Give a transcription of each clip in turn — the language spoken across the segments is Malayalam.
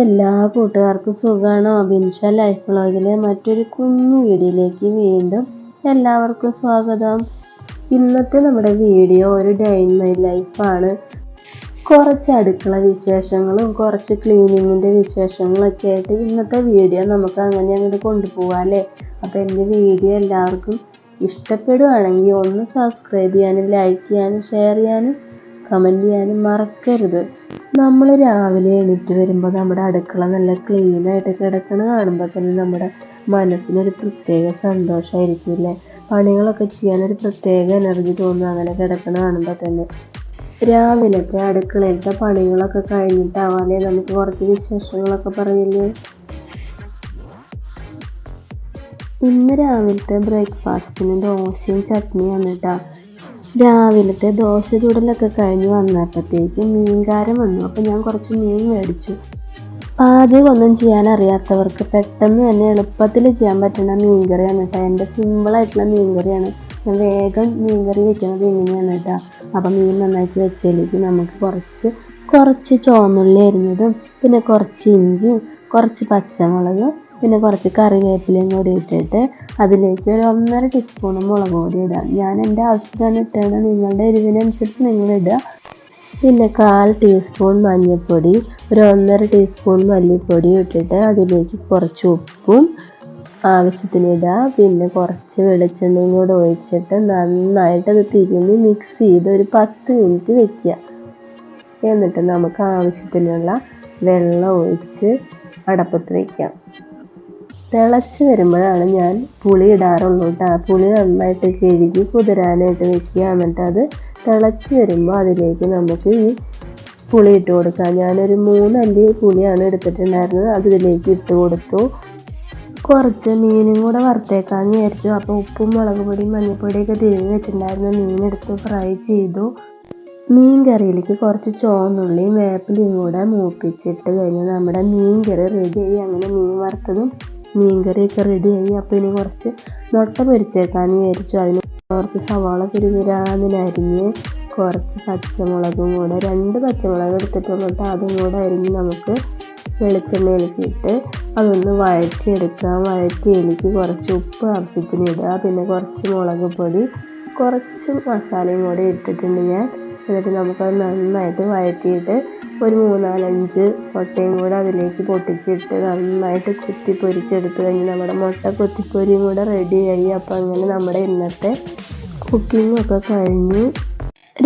എല്ലാ കൂട്ടുകാർക്കും സുഖമാണോ അബിൻഷ ലൈഫ് വ്ളോഗിലെ മറ്റൊരു കുഞ്ഞു വീഡിയോയിലേക്ക് വീണ്ടും എല്ലാവർക്കും സ്വാഗതം. ഇന്നത്തെ നമ്മുടെ വീഡിയോ ഒരു ഡേ ഇൻ മൈ ലൈഫാണ് കുറച്ച് അടുക്കള വിശേഷങ്ങളും കുറച്ച് ക്ലീനിങ്ങിന്റെ വിശേഷങ്ങളൊക്കെ ആയിട്ട് ഇന്നത്തെ വീഡിയോ നമുക്ക് അങ്ങനെ അങ്ങോട്ട് കൊണ്ടുപോകാം അല്ലേ? അപ്പോൾ എന്റെ വീഡിയോ എല്ലാവർക്കും ഇഷ്ടപ്പെടുവാണെങ്കിൽ ഒന്ന് സബ്സ്ക്രൈബ് ചെയ്യാനും ലൈക്ക് ചെയ്യാനും ഷെയർ ചെയ്യാനും കമന്റ് ചെയ്യാനും മറക്കരുത്. നമ്മൾ രാവിലെ എണീറ്റ് വരുമ്പോൾ നമ്മുടെ അടുക്കള നല്ല ക്ലീനായിട്ട് കിടക്കണ കാണുമ്പോൾ തന്നെ നമ്മുടെ മനസ്സിനൊരു പ്രത്യേക സന്തോഷമായിരിക്കും അല്ലേ പണികളൊക്കെ ചെയ്യാനൊരു പ്രത്യേക എനർജി തോന്നും അങ്ങനെ കിടക്കണ കാണുമ്പോൾ തന്നെ. രാവിലത്തെ അടുക്കളയിലത്തെ പണികളൊക്കെ കഴിഞ്ഞിട്ടാവാതെ നമുക്ക് കുറച്ച് വിശേഷങ്ങളൊക്കെ പറയില്ലേ ഇന്ന് രാവിലത്തെ ബ്രേക്ക്ഫാസ്റ്റിന് ദോശയും ചട്നിയാണ് കേട്ടോ രാവിലത്തെ ദോശ ചൂടലൊക്കെ കഴിഞ്ഞ് വന്നപ്പോഴത്തേക്കും മീൻകാരൻ വന്നു. അപ്പോൾ ഞാൻ കുറച്ച് മീൻ മേടിച്ചു. പാചകമൊന്നും ചെയ്യാൻ അറിയാത്തവർക്ക് പെട്ടെന്ന് തന്നെ എളുപ്പത്തിൽ ചെയ്യാൻ പറ്റുന്ന മീൻകറിയാണ് കേട്ടോ. എന്റെ സിമ്പിളായിട്ടുള്ള മീൻകറിയാണ്. ഞാൻ വേഗം മീൻകറി വെക്കുന്നത് എങ്ങനെയാണ് കേട്ടോ. അപ്പം മീൻ നന്നാക്കി വെച്ചതിലേക്ക് നമുക്ക് കുറച്ച് കുറച്ച് ചുവന്നുള്ളി അരിഞ്ഞതും പിന്നെ കുറച്ച് ഇഞ്ചിയും കുറച്ച് പച്ചമുളക് പിന്നെ കുറച്ച് കറിവേപ്പിലയും കൂടി ഇട്ടിട്ട് അതിലേക്ക് ഒരു ഒന്നര ടീസ്പൂൺ മുളക് പൊടി ഇടാം ഞാൻ എന്റെ ആവശ്യത്തിനാണ് ഇട്ടത്. നിങ്ങളുടെ എരിവിനനുസരിച്ച് നിങ്ങൾ ഇടുക. പിന്നെ കാൽ ടീസ്പൂൺ മഞ്ഞൾപ്പൊടി ഒരു ഒന്നര ടീസ്പൂൺ മല്ലിപ്പൊടി ഇട്ടിട്ട് അതിലേക്ക് കുറച്ച് ഉപ്പും ആവശ്യത്തിന് ഇടുക. പിന്നെ കുറച്ച് വെളിച്ചെണ്ണയും കൂടെ ഒഴിച്ചിട്ട് നന്നായിട്ട് അത് തിരുമ്മി മിക്സ് ചെയ്ത് ഒരു പത്ത് മിനിറ്റ് വെക്കുക. എന്നിട്ട് നമുക്ക് ആവശ്യത്തിനുള്ള വെള്ളം ഒഴിച്ച് അടപ്പത്ത് വയ്ക്കാം തിളച്ച് വരുമ്പോഴാണ് ഞാൻ പുളി ഇടാറുള്ളൂ കേട്ടോ. പുളി നന്നായിട്ട് കഴുകി കുതിരാനായിട്ട് വെക്കുക. എന്നിട്ട് അത് തിളച്ച് വരുമ്പോൾ അതിലേക്ക് നമുക്ക് ഈ പുളി ഇട്ട് കൊടുക്കാം. ഞാനൊരു മൂന്നല്ലി പുളിയാണ് എടുത്തിട്ടുണ്ടായിരുന്നത്. അത് ഇട്ട് കൊടുത്തു. കുറച്ച് മീനും കൂടെ വറുത്തേക്കാന്ന് വിചാരിച്ചു. അപ്പോൾ ഉപ്പും മുളക് പൊടിയും മഞ്ഞൾപ്പൊടിയൊക്കെ തിരിഞ്ഞ് വെച്ചിട്ടുണ്ടായിരുന്നു. മീനെടുത്ത് ഫ്രൈ ചെയ്തു. മീൻ കറിയിലേക്ക് കുറച്ച് ചോന്നുള്ളിയും വേപ്പിലയും കൂടെ മൂപ്പിച്ചിട്ട് കഴിഞ്ഞാൽ നമ്മുടെ മീൻ കറി റെഡിയായി അങ്ങനെ മീൻ വറുത്തതും മീൻ കറിയൊക്കെ റെഡിയായി. അപ്പോൾ ഇനി കുറച്ച് മുട്ട പൊരിച്ചേക്കാൻ വിചാരിച്ചു. അതിന് കുറച്ച് സവാള പെരുവിരാതിനരിഞ്ഞ് കുറച്ച് പച്ചമുളകും കൂടെ രണ്ട് പച്ചമുളക് എടുത്തിട്ടുള്ളിട്ട് അതും കൂടെ അരിഞ്ഞ് നമുക്ക് വെളിച്ചെണ്ണയിലേക്ക് ഇട്ട് അതൊന്ന് വഴറ്റിയെടുക്കുക വഴറ്റിയിലേക്ക് കുറച്ച് ഉപ്പ് ആവശ്യത്തിന് ഇടുക. പിന്നെ കുറച്ച് മുളക് പൊടി കുറച്ച് മസാലയും കൂടെ ഇട്ടിട്ടുണ്ട് ഞാൻ. എന്നിട്ട് നമുക്കത് നന്നായിട്ട് വഴറ്റിയിട്ട് ഒരു മൂന്നാലഞ്ച് മുട്ടയും കൂടെ അതിലേക്ക് പൊട്ടിച്ചിട്ട് നന്നായിട്ട് കുത്തി പൊരിച്ചെടുത്ത് കഴിഞ്ഞ് നമ്മുടെ മുട്ട കുത്തിപ്പൊരിയും കൂടെ റെഡിയായി. അപ്പോൾ അങ്ങനെ നമ്മുടെ ഇന്നത്തെ കുക്കിങ്ങൊക്കെ കഴിഞ്ഞ്.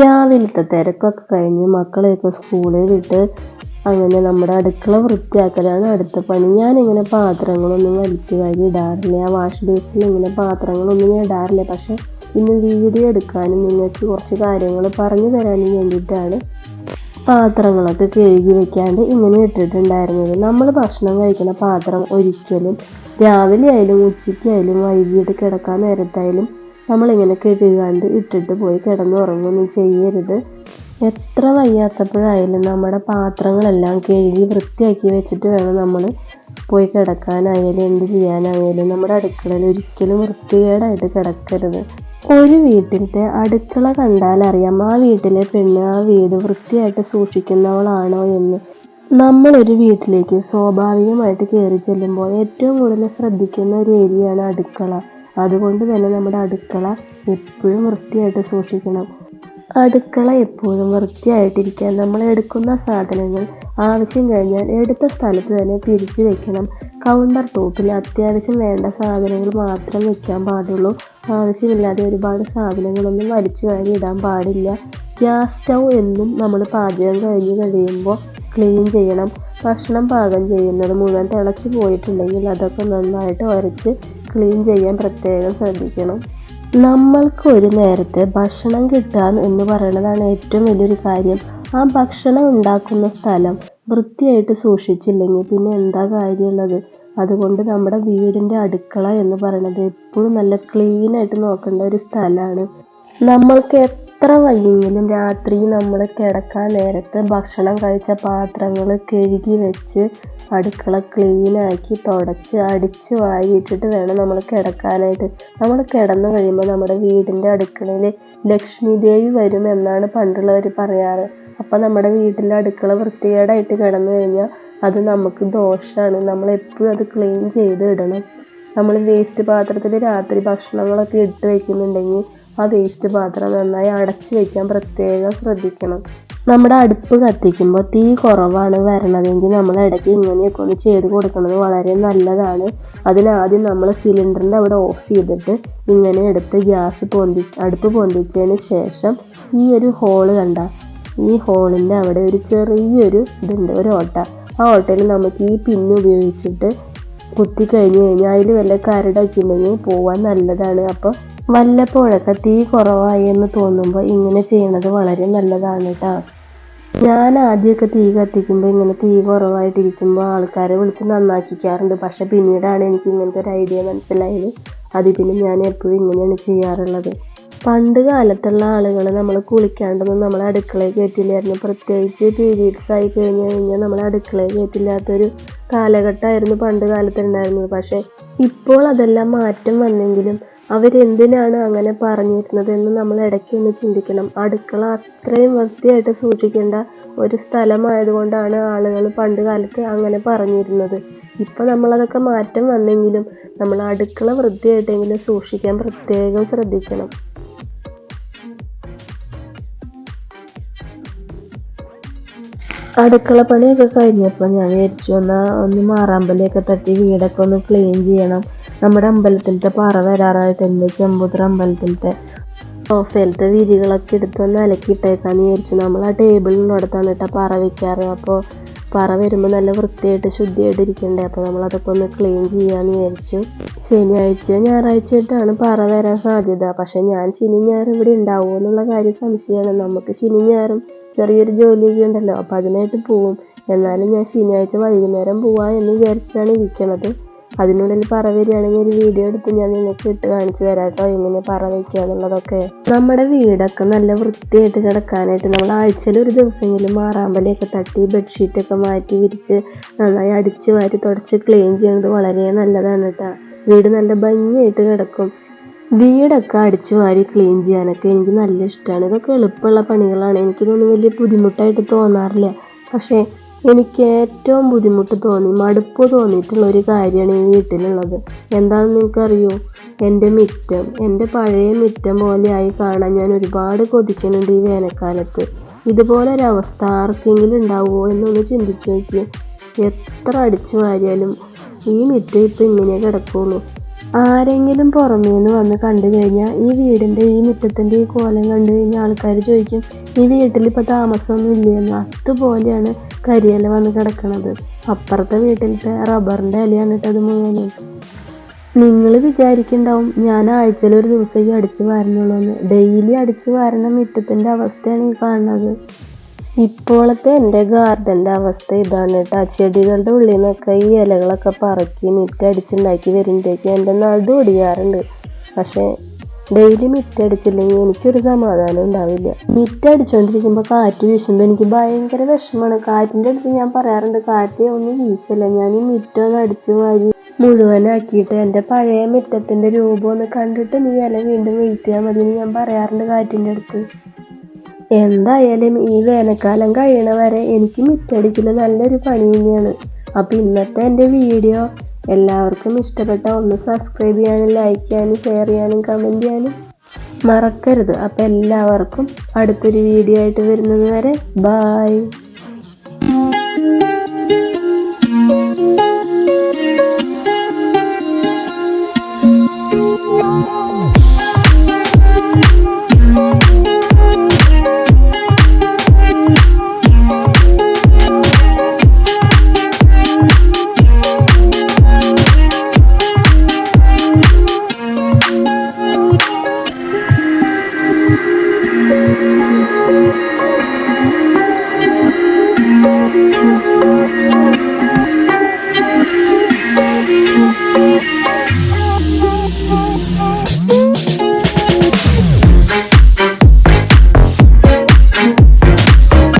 രാവിലത്തെ തിരക്കൊക്കെ കഴിഞ്ഞ് മക്കളെയൊക്കെ സ്കൂളിൽ വിട്ട് അങ്ങനെ നമ്മുടെ അടുക്കള വൃത്തിയാക്കലാണ് അടുത്ത പണി. ഞാനിങ്ങനെ പാത്രങ്ങളൊന്നും വലിച്ചു വാരി ഇടാറില്ല. ആ വാഷ് ബേസിൽ ഇങ്ങനെ പാത്രങ്ങളൊന്നും ഞാൻ ഇടാറില്ല. പക്ഷേ ഇന്ന് വീഡിയോ എടുക്കാനും നിങ്ങൾക്ക് കുറച്ച് കാര്യങ്ങൾ പറഞ്ഞു തരാനും വേണ്ടിയിട്ടാണ് പാത്രങ്ങളൊക്കെ കഴുകി വെക്കാണ്ട് ഇങ്ങനെ ഇട്ടിട്ടുണ്ടായിരുന്നത്. നമ്മൾ ഭക്ഷണം കഴിക്കുന്ന പാത്രം ഒരിക്കലും രാവിലെ ആയാലും ഉച്ചയ്ക്കായാലും വൈകിട്ട് കിടക്കാൻ നേരത്തായാലും നമ്മളിങ്ങനെ കഴുകാണ്ട് ഇട്ടിട്ട് പോയി കിടന്നുറങ്ങുകയൊന്നും ചെയ്യരുത്. എത്ര വയ്യാത്തപ്പോഴായാലും നമ്മുടെ പാത്രങ്ങളെല്ലാം കഴുകി വൃത്തിയാക്കി വെച്ചിട്ട് വേണം നമ്മൾ പോയി കിടക്കാനായാലും എന്ത് ചെയ്യാനായാലും നമ്മുടെ അടുക്കളയിൽ ഒരിക്കലും വൃത്തികേടായിട്ട് കിടക്കരുത്. ഒരു വീട്ടിലത്തെ അടുക്കള കണ്ടാൽ അറിയാം ആ വീട്ടിലെ പെണ്ണ് ആ വീട് വൃത്തിയായിട്ട് സൂക്ഷിക്കുന്നവളാണോ എന്ന്. നമ്മളൊരു വീട്ടിലേക്ക് സ്വാഭാവികമായിട്ട് കയറി ചെല്ലുമ്പോൾ ഏറ്റവും കൂടുതൽ ശ്രദ്ധിക്കുന്ന ഒരു ഏരിയയാണ് അടുക്കള. അതുകൊണ്ട് തന്നെ നമ്മുടെ അടുക്കള എപ്പോഴും വൃത്തിയായിട്ട് സൂക്ഷിക്കണം. അടുക്കള എപ്പോഴും വൃത്തിയായിട്ടിരിക്കാൻ നമ്മൾ എടുക്കുന്ന സാധനങ്ങൾ ആവശ്യം കഴിഞ്ഞാൽ എടുത്ത സ്ഥലത്ത് തന്നെ തിരിച്ചു വെക്കണം. കൗണ്ടർ ടോപ്പിൽ അത്യാവശ്യം വേണ്ട സാധനങ്ങൾ മാത്രം വെക്കാൻ പാടുള്ളൂ. ആവശ്യമില്ലാതെ ഒരുപാട് സാധനങ്ങളൊന്നും വലിച്ചു വാരി ഇടാൻ പാടില്ല. ഗ്യാസ് സ്റ്റൗ എന്നും നമ്മൾ പാചകം കഴിഞ്ഞ് കഴിയുമ്പോൾ ക്ലീൻ ചെയ്യണം. ഭക്ഷണം പാകം ചെയ്യുന്നത് മുഴുവൻ തിളച്ച് പോയിട്ടുണ്ടെങ്കിൽ അതൊക്കെ നന്നായിട്ട് ഉരച്ച് ക്ലീൻ ചെയ്യാൻ പ്രത്യേകം ശ്രദ്ധിക്കണം. നമ്മൾക്ക് ഒരു നേരത്തെ ഭക്ഷണം കിട്ടാൻ എന്ന് പറയുന്നതാണ് ഏറ്റവും വലിയൊരു കാര്യം. ആ ഭക്ഷണം ഉണ്ടാക്കുന്ന സ്ഥലം വൃത്തിയായിട്ട് സൂക്ഷിച്ചില്ലെങ്കിൽ പിന്നെ എന്താ കാര്യമുള്ളത്? അതുകൊണ്ട് നമ്മുടെ വീടിന്റെ അടുക്കള എന്ന് പറയുന്നത് എപ്പോഴും നല്ല ക്ലീനായിട്ട് നോക്കേണ്ട ഒരു സ്ഥലമാണ്. നമ്മൾക്ക് എത്ര വൈകിയെങ്കിലും രാത്രി നമ്മൾ കിടക്കാൻ നേരത്ത് ഭക്ഷണം കഴിച്ച പാത്രങ്ങൾ കഴുകി വെച്ച് അടുക്കള ക്ലീനാക്കി തുടച്ച് അടിച്ച് വാരിയിട്ടിട്ട് വേണം നമ്മൾ കിടക്കാനായിട്ട്. നമ്മൾ കിടന്നു കഴിയുമ്പോൾ നമ്മുടെ വീടിന്റെ അടുക്കളയിൽ ലക്ഷ്മി ദേവി വരും എന്നാണ് പണ്ടുള്ളവർ പറയാറ്. അപ്പോൾ നമ്മുടെ വീട്ടിലെ അടുക്കള വൃത്തികേടായിട്ട് കിടന്നു കഴിഞ്ഞാൽ അത് നമുക്ക് ദോഷമാണ് നമ്മൾ എപ്പോഴും അത് ക്ലീൻ ചെയ്ത് ഇടണം. നമ്മൾ വേസ്റ്റ് പാത്രത്തിൽ രാത്രി ഭക്ഷണങ്ങളൊക്കെ ഇട്ട് വെക്കുന്നുണ്ടെങ്കിൽ ആ വേസ്റ്റ് പാത്രം നന്നായി അടച്ചു വയ്ക്കാൻ പ്രത്യേകം ശ്രദ്ധിക്കണം. നമ്മുടെ അടുപ്പ് കത്തിക്കുമ്പോൾ തീ കുറവാണ് വരണതെങ്കിൽ നമ്മൾ ഇടയ്ക്ക് ഇങ്ങനെയൊക്കെ ഒന്ന് ചെയ്ത് കൊടുക്കുന്നത് വളരെ നല്ലതാണ്. അതിനാദ്യം നമ്മൾ സിലിണ്ടറിന്റെ അവിടെ ഓഫ് ചെയ്തിട്ട് ഇങ്ങനെ എടുത്ത് ഗ്യാസ് പൊന്തി അടുപ്പ് പൊന്തിച്ചതിന് ശേഷം ഈ ഒരു ഹോൾ കണ്ട ഈ ഹോളിന്റെ അവിടെ ഒരു ചെറിയൊരു ഇതുണ്ട് ഒരു ഓട്ട. ആ ഓട്ടയിൽ നമുക്ക് ഈ പിന്ന് ഉപയോഗിച്ചിട്ട് കുത്തി കഴിഞ്ഞ് കഴിഞ്ഞാൽ അതിൽ വല്ല കരടൊക്കെ ഉണ്ടെങ്കിൽ പോവാൻ നല്ലതാണ്. അപ്പോൾ വല്ലപ്പോഴൊക്കെ തീ കുറവായി എന്ന് തോന്നുമ്പോൾ ഇങ്ങനെ ചെയ്യണത് വളരെ നല്ലതാണ് കേട്ടോ ഞാൻ ആദ്യമൊക്കെ തീ കത്തിക്കുമ്പോൾ ഇങ്ങനെ തീ കുറവായിട്ടിരിക്കുമ്പോൾ ആൾക്കാരെ വിളിച്ച് നന്നാക്കിക്കാറുണ്ട്. പക്ഷെ പിന്നീടാണ് എനിക്ക് ഇങ്ങനത്തെ ഒരു ഐഡിയ മനസ്സിലായത്. അത് പിന്നെ ഞാൻ എപ്പോഴും ഇങ്ങനെയാണ് ചെയ്യാറുള്ളത്. പണ്ട് കാലത്തുള്ള ആളുകൾ നമ്മൾ കുളിക്കാണ്ടൊന്നും നമ്മളെ അടുക്കളയിൽ കയറ്റില്ലായിരുന്നു. പ്രത്യേകിച്ച് പീരീഡ്സ് ആയി കഴിഞ്ഞു കഴിഞ്ഞാൽ നമ്മളെ അടുക്കളയിൽ കയറ്റില്ലാത്തൊരു കാലഘട്ടമായിരുന്നു പണ്ട് കാലത്ത് ഉണ്ടായിരുന്നത് പക്ഷേ ഇപ്പോൾ അതെല്ലാം മാറ്റം വന്നെങ്കിലും അവരെന്തിനാണ് അങ്ങനെ പറഞ്ഞിരുന്നത് എന്ന് നമ്മൾ ഇടയ്ക്ക് ഒന്ന് ചിന്തിക്കണം. അടുക്കള അത്രയും വൃത്തിയായിട്ട് സൂക്ഷിക്കേണ്ട ഒരു സ്ഥലമായതുകൊണ്ടാണ് ആളുകൾ പണ്ട് കാലത്ത് അങ്ങനെ പറഞ്ഞിരുന്നത്. ഇപ്പൊ നമ്മളതൊക്കെ മാറ്റം വന്നെങ്കിലും നമ്മൾ അടുക്കള വൃത്തിയായിട്ടെങ്കിലും സൂക്ഷിക്കാൻ പ്രത്യേകം ശ്രദ്ധിക്കണം. അടുക്കള പണിയൊക്കെ കഴിഞ്ഞപ്പോൾ ഞാൻ വിചാരിച്ചു എന്നാൽ ഒന്ന് മാറാമ്പലിയൊക്കെ തട്ടി വീടൊക്കെ ഒന്ന് ക്ലീൻ ചെയ്യണം. നമ്മുടെ അമ്പലത്തിലത്തെ പറ വരാറായിട്ടുണ്ട് ചെമ്പുത്ര അമ്പലത്തിലത്തെ സോഫയിലത്തെ വിരികളൊക്കെ എടുത്തൊന്ന് അലക്കിയിട്ടേക്കാന്ന് വിചാരിച്ചു. നമ്മൾ ആ ടേബിളിന്റെ അടുത്താണ് കേട്ടോ പാറ വയ്ക്കാറ് അപ്പോൾ പാറ വരുമ്പോൾ നല്ല വൃത്തിയായിട്ട് ശുദ്ധിയായിട്ട് ഇരിക്കണ്ടേ? അപ്പോൾ നമ്മളതൊക്കെ ഒന്ന് ക്ലീൻ ചെയ്യാമെന്ന് വിചാരിച്ചു. ശനിയാഴ്ചയോ ഞായറാഴ്ചയായിട്ടാണ് പാറ വരാൻ സാധ്യത. പക്ഷെ ഞാൻ ശനി ഞായറും ഇവിടെ ഉണ്ടാവുമോ എന്നുള്ള കാര്യം സംശയമാണ്. നമുക്ക് ശനി ഞായറും ചെറിയൊരു ജോലിയൊക്കെ ഉണ്ടല്ലോ. അപ്പോൾ അതിനായിട്ട് പോവും. എന്നാലും ഞാൻ ശനിയാഴ്ച വൈകുന്നേരം പോവാം എന്ന് വിചാരിച്ചിട്ടാണ് ഇരിക്കണത്. അതിനുള്ളിൽ പറ വരികയാണെങ്കിൽ ഒരു വീഡിയോ എടുത്ത് ഞാൻ നിങ്ങൾക്ക് ഇട്ട് കാണിച്ചു തരാം കേട്ടോ എങ്ങനെ പറ വയ്ക്കുക എന്നുള്ളതൊക്കെ. നമ്മുടെ വീടൊക്കെ നല്ല വൃത്തിയായിട്ട് കിടക്കാനായിട്ട് നമ്മൾ ആഴ്ചയിൽ ഒരു ദിവസമെങ്കിലും മാറാമ്പലയൊക്കെ തട്ടി ബെഡ്ഷീറ്റൊക്കെ മാറ്റി വിരിച്ച് നന്നായി അടിച്ചു വാരി തുടച്ച് ക്ലീൻ ചെയ്യുന്നത് വളരെ നല്ലതാണ് കേട്ടോ വീട് നല്ല ഭംഗിയായിട്ട് കിടക്കും. വീടൊക്കെ അടിച്ചു വാരി ക്ലീൻ ചെയ്യാനൊക്കെ എനിക്ക് നല്ല ഇഷ്ടമാണ്. ഇതൊക്കെ എളുപ്പമുള്ള പണികളാണ്. എനിക്കിതൊന്നും വലിയ ബുദ്ധിമുട്ടായിട്ട് തോന്നാറില്ല. പക്ഷേ എനിക്ക് ഏറ്റവും ബുദ്ധിമുട്ട് തോന്നി മടുപ്പ് തോന്നിയിട്ടുള്ള ഒരു കാര്യമാണ് ഈ വീട്ടിലുള്ളത്. എന്താണെന്ന് നിങ്ങൾക്കറിയോ എന്റെ മിറ്റം എന്റെ പഴയ മിറ്റം പോലെയായി കാണാൻ ഞാൻ ഒരുപാട് കൊതിക്കുന്നുണ്ട് ഈ വേനൽക്കാലത്ത്. ഇതുപോലെ ഇതുപോലൊരവസ്ഥ ആർക്കെങ്കിലും ഉണ്ടാവുമോ എന്നൊന്ന് ചിന്തിച്ചു നോക്കി. എത്ര അടിച്ചു വാരിയാലും ഈ മിറ്റം ഇപ്പം ഇങ്ങനെ കിടക്കുള്ളൂ. ആരെങ്കിലും പുറമേന്ന് വന്ന് കണ്ടു കഴിഞ്ഞാൽ ഈ വീടിന്റെ ഈ മുറ്റത്തിന്റെ ഈ കോലം കണ്ടു കഴിഞ്ഞാൽ ആൾക്കാർ ചോദിക്കും ഈ വീട്ടിൽ ഇപ്പോൾ താമസമൊന്നും ഇല്ലയെന്ന് അതുപോലെയാണ് കരിയില വന്ന് കിടക്കുന്നത് അപ്പുറത്തെ വീട്ടിലത്തെ റബ്ബറിന്റെ ഇലയാണ് കേട്ടത് മുഴുവനും. നിങ്ങൾ വിചാരിക്കുന്നുണ്ടാവും ഞാൻ ആഴ്ചയിൽ ഒരു ദിവസം ഈ അടിച്ചു വാരുന്നുള്ളൂ എന്ന് ഡെയിലി അടിച്ചു വാരണ മുറ്റത്തിന്റെ അവസ്ഥയാണ് ഈ കാണുന്നത്. ഇപ്പോഴത്തെ എന്റെ ഗാർഡന്റെ അവസ്ഥ ഇതാണ് കേട്ടോ. ചെടികളുടെ ഉള്ളിൽ നിന്നൊക്കെ ഈ ഇലകളൊക്കെ പറക്കി മിറ്റടിച്ചുണ്ടാക്കി വരുമ്പോഴേക്കും എന്റെ നടു ഒടിയാറുണ്ട്. പക്ഷേ ഡെയിലി മിറ്റടിച്ചില്ലെങ്കിൽ എനിക്കൊരു സമാധാനം ഉണ്ടാവില്ല. മിറ്റടിച്ചുകൊണ്ടിരിക്കുമ്പോൾ കാറ്റ് വീശുമ്പോൾ എനിക്ക് ഭയങ്കര വിഷമമാണ് കാറ്റിന്റെ അടുത്ത് ഞാൻ പറയാറുണ്ട് കാറ്റ് ഒന്നും വീശില്ല? ഞാൻ ഈ മിറ്റൊന്ന് അടിച്ചു വാരി മുഴുവനാക്കിയിട്ട് എന്റെ പഴയ മിറ്റത്തിന്റെ രൂപം ഒന്ന് കണ്ടിട്ട് നീ ഇല വീണ്ടും വീഴ്ത്തിയാൽ മതി ഞാൻ പറയാറുണ്ട് കാറ്റിന്റെ അടുത്ത്. എന്തായാലും ഈ വേനൽക്കാലം കഴിയണ വരെ എനിക്ക് മിറ്റടിക്കൽ നല്ലൊരു പണി തന്നെയാണ്. അപ്പോൾ ഇന്നത്തെ എന്റെ വീഡിയോ എല്ലാവർക്കും ഇഷ്ടപ്പെട്ട ഒന്ന് സബ്സ്ക്രൈബ് ചെയ്യാനും ലൈക്ക് ചെയ്യാനും ഷെയർ ചെയ്യാനും കമന്റ് ചെയ്യാനും മറക്കരുത്. അപ്പോൾ എല്ലാവർക്കും അടുത്തൊരു വീഡിയോ ആയിട്ട് വരുന്നത് വരെ ബായ്